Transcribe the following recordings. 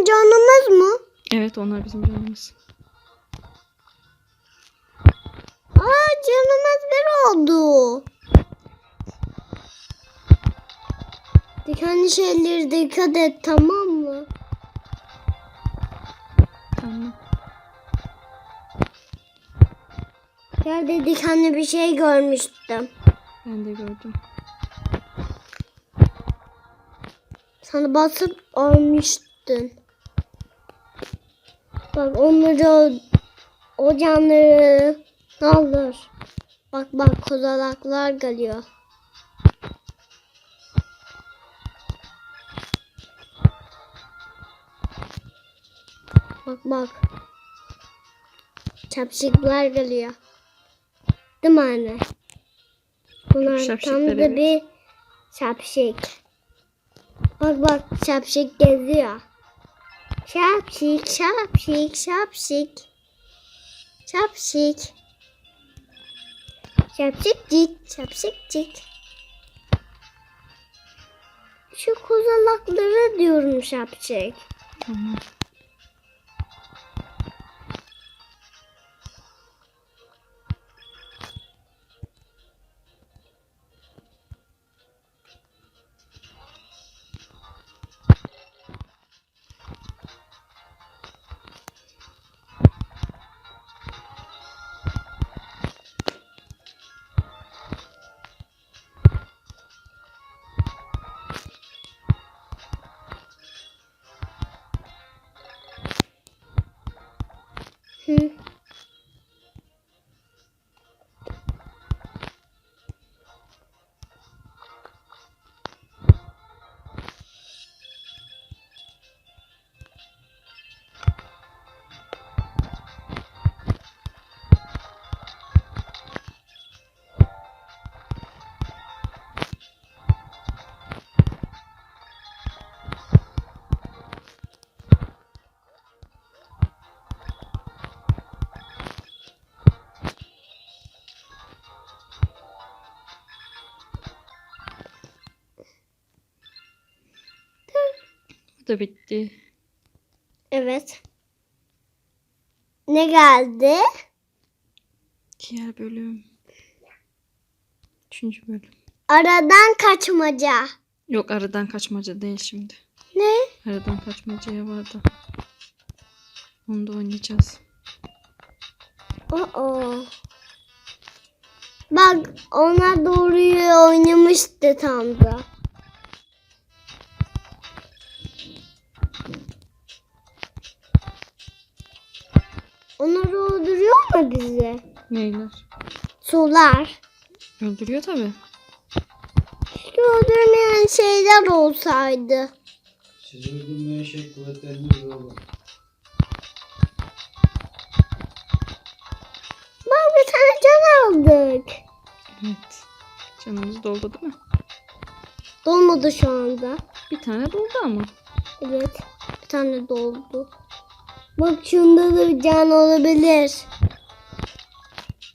bizim canımız mı? Evet onlar bizim canımız. Aa canımız bir oldu. Dikenli şeyleri dikkat et tamam mı? Tamam. Yerde dikenli bir şey görmüştüm. Ben de gördüm. Sana basıp ölmüştün. Bak onları o, o canları alır. Bak bak kozalaklar geliyor. Bak bak. Çapşıklar geliyor. Değil mi anne? Bunlar tam da bir şapşik. Bak bak şapşik geziyor. Şapşik, şapşik, şapşik. Şapşik. Şapşikcik, şapşikcik. Şu kozalakları diyorum şapşik. Tamam. Da bitti. Evet. Ne geldi? Diğer bölüm. Üçüncü bölüm. Aradan kaçmaca. Yok aradan kaçmaca değil şimdi. Ne? Aradan kaçmacaya vardı. Onu da oynayacağız. Oo. Bak onlar doğruyu oynamıştı tam da. Bizi? Neyler? Sular. Öldürüyor tabi. Keşke öldürmeyen şeyler olsaydı. Sizi öldürmeye şey kuvvetlenir oğlum. Bak bir tane can aldık. Evet. Canımız doldu değil mi? Dolmadı şu anda. Bir tane doldu ama. Evet. Bir tane doldu. Bak şunda da bir can olabilir.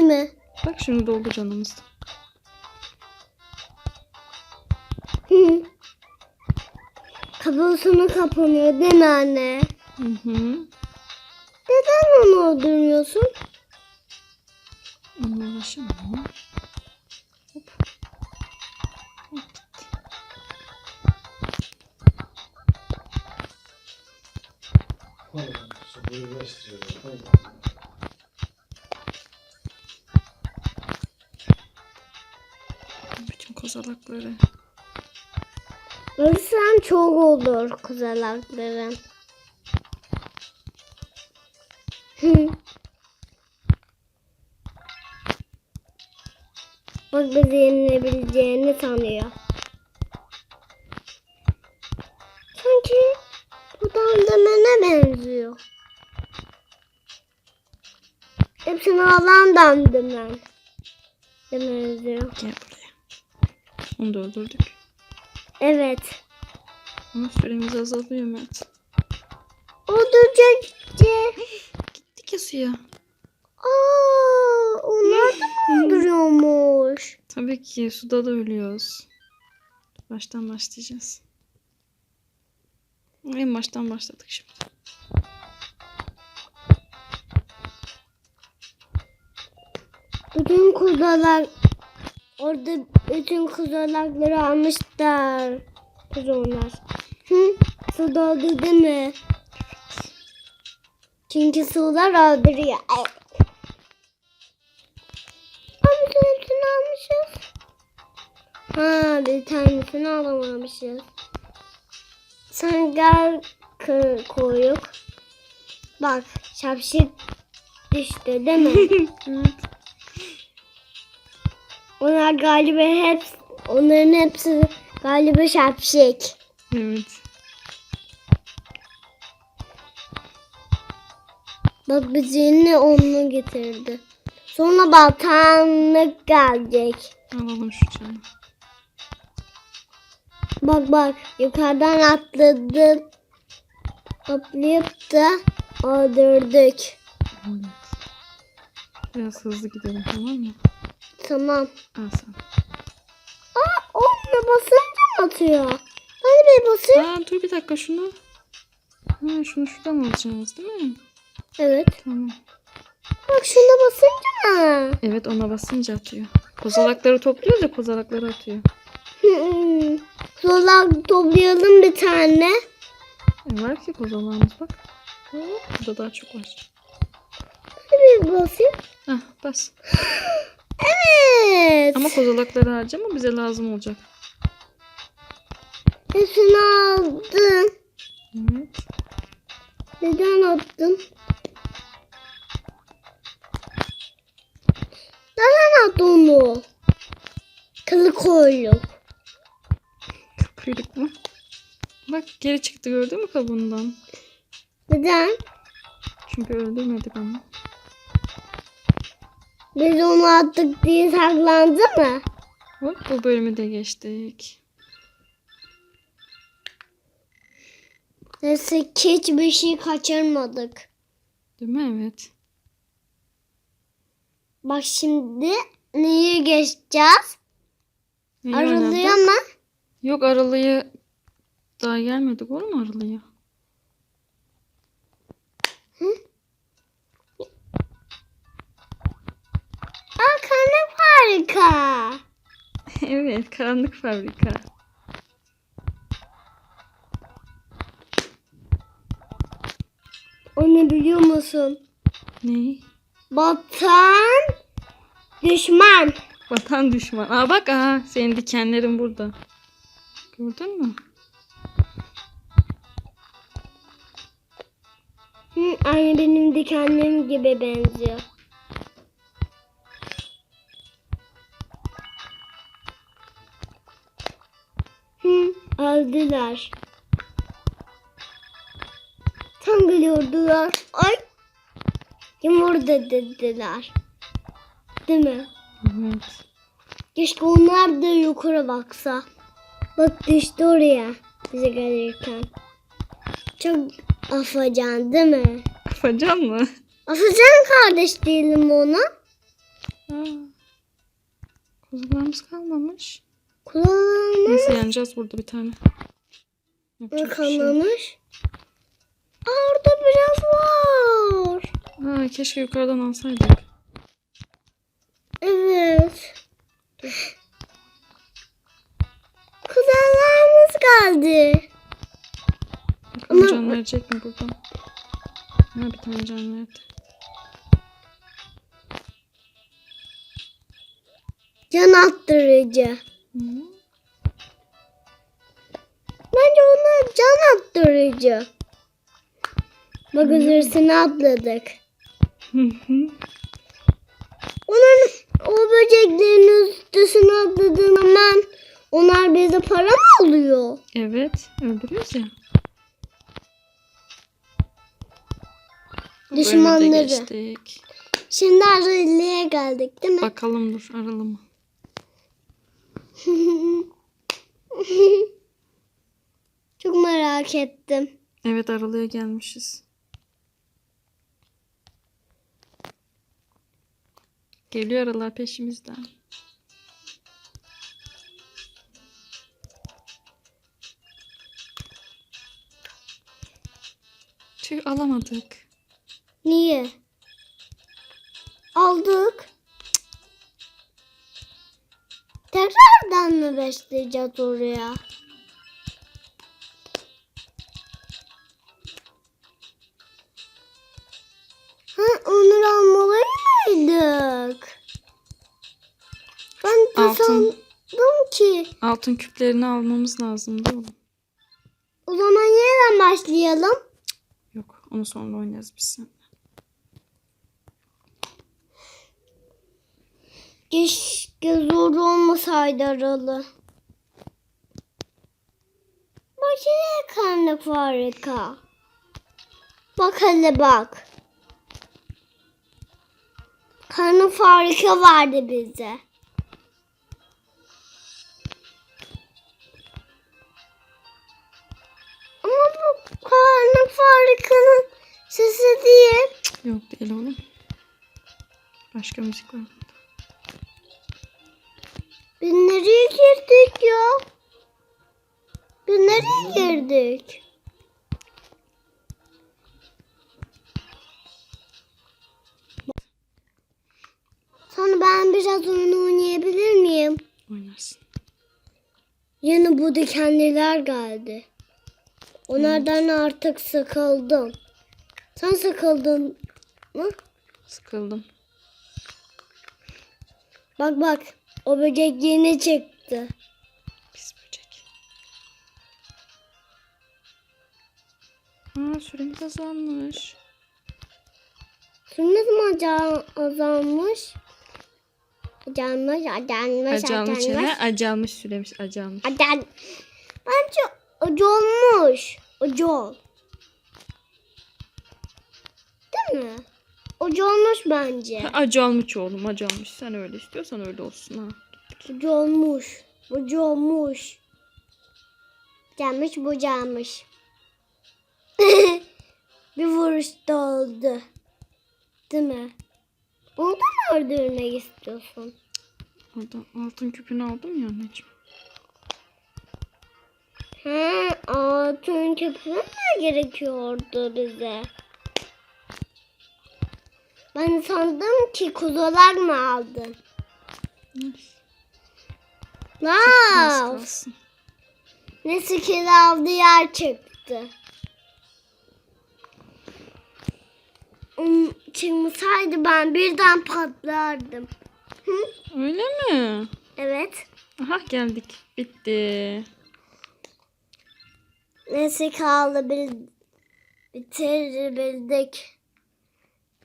Değil mi? Bak şimdi doldu canımız. Hı. Kapısını kapanıyor değil mi anne? Hı hı. Neden onu öldürmüyorsun? Onunla uğraşamam ama. Hop. Hop gitti. Oğlum, Kozalakları. Ölürsen çok olur kızalakların. Bak bizi yenilebileceğini sanıyor. Sanki bu dandemene benziyor. Hepsini alan dandemen. Benziyor. Gel. Onu da öldürdük. Evet. Ama süremiz azalıyor Mert. Öldürecekti. Gittik ya suya. Aa, onlar da mı öldürüyormuş? Tabii ki suda da ölüyoruz. Baştan başlayacağız. En baştan başladık şimdi. Bütün kuzular orada bütün kuzularları almışlar. Kuzular. Hı? Su doldu değil mi? Çünkü sular öldürüyor. Ay. Bütün hepsini almışız. Ha bir tanesini alamamışız. Sen gel koyuk. Bak şapşik düştü değil mi? Onlar galiba hep onların hepsi galiba şapşik. Evet. Bak bizi yine onu getirdi. Sonra batanlık gelecek. Alalım şu canı. Bak bak yukarıdan atladı. Toplayıp da öldürdük. Evet. Biraz hızlı gidelim tamam mı? Tamam. Al sen. Aa onunla basınca mı atıyor? Hadi bir basayım. Aa dur bir dakika şunu. Ha, şunu şuradan alacağız değil mi? Evet. Tamam. Bak şuna basınca mı? Evet ona basınca atıyor. Kozalakları topluyoruz ya kozalakları atıyor. Hmm. Sonra toplayalım bir tane. E, var ki kozalağımız bak. Burada daha çok var. Hadi bir basayım. Hah bas. Evet. Ama kozalakları harcama bize lazım olacak. Hepsini aldım. Evet. Neden attım? Neden attı onu? Kılı koyduk. Kuyruk mu? Bak geri çıktı gördün mü kabuğundan? Neden? Çünkü öldürmedik onu. Biz onu attık diye saklandı mı? Hop bu bölümü de geçtik. Neyse ki hiçbir şey kaçırmadık. Değil mi? Evet. Bak şimdi neyi geçeceğiz? Neyi oynadık? mu? Yok aralıya daha gelmedik olur mu aralıya? Aa kanep harika. evet karanlık fabrika. O ne biliyor musun? Ne? Batan düşman. Vatan düşman. Aa bak aha senin dikenlerin burada. Gördün mü? Hı, aynı benim dikenlerim gibi benziyor. Öldüler. Tam geliyordular. Ay. Yumurta dediler. Değil mi? Evet. Keşke onlar da yukarı baksa. Bak düştü oraya bize gelirken. Çok afacan değil mi? Afacan mı? Afacan kardeş değilim ona? Aa. Kuzularımız kalmamış. Kulağına Neyse yanacağız burada bir tane. Yapacak şey. Aa, orada biraz var. Aa, keşke yukarıdan alsaydık. Evet. Kulağlarımız geldi. Bakalım Ama- can verecek mi buradan? Ha bir tane can verdi. Can attırıcı. Can attırıcı. Bak üzerine atladık. Onların o böceklerin üstüne atladığın zaman onlar bize para mı alıyor? evet öldürüyoruz ya. Düşmanları. Şimdi Arılı'ya geldik değil mi? Bakalım dur aralı mı? Çok merak ettim. Evet aralıya gelmişiz. Geliyor aralar peşimizden. Tüh alamadık. Niye? Aldık. Tekrardan mı besleyeceğiz oraya? Altın küplerini almamız lazımdı oğlum. O zaman yeniden başlayalım. Yok onu sonra oynarız biz sen. Keşke zor olmasaydı aralı. Bak yine karnı harika. Bak hele bak. Karnı harika vardı bize. Başka müzik var. Biz nereye girdik ya? Biz nereye girdik? Sonra ben biraz oyun oynayabilir miyim? Oynarsın. Yine bu dikenliler geldi. Onlardan artık sıkıldım. Sen sıkıldın mı? Sıkıldım. Bak bak o böcek yeni çıktı. Pis böcek. Aa süremiz azalmış. Sürmez mi aca- azalmış? Azalmış, Acalmış azalmış. ne? Acalmış süremiş. Acalmış. Azal. Bence. Acı ol. Değil mi? Acı olmuş bence. Ha, Acı olmuş oğlum acı olmuş. Sen öyle istiyorsan öyle olsun ha. Acı olmuş. Acı olmuş. Gelmiş bu gelmiş. Bir vuruşta oldu. Değil mi? Onu da mı öldürmek istiyorsun? Orada altın küpünü aldım ya anneciğim. He, altın köpüğü mü gerekiyordu bize? Ben sandım ki kuzular mı aldın? Az Wow. Ne skill aldı yer çıktı. Um, çıkmasaydı ben birden patlardım. Hı? Öyle mi? Evet. Aha geldik. Bitti. Neyse kaldı bil bitirebildik.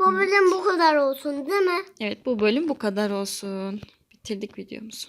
Bu bölüm bu kadar olsun değil mi? Evet bu bölüm bu kadar olsun. Bitirdik videomuzu.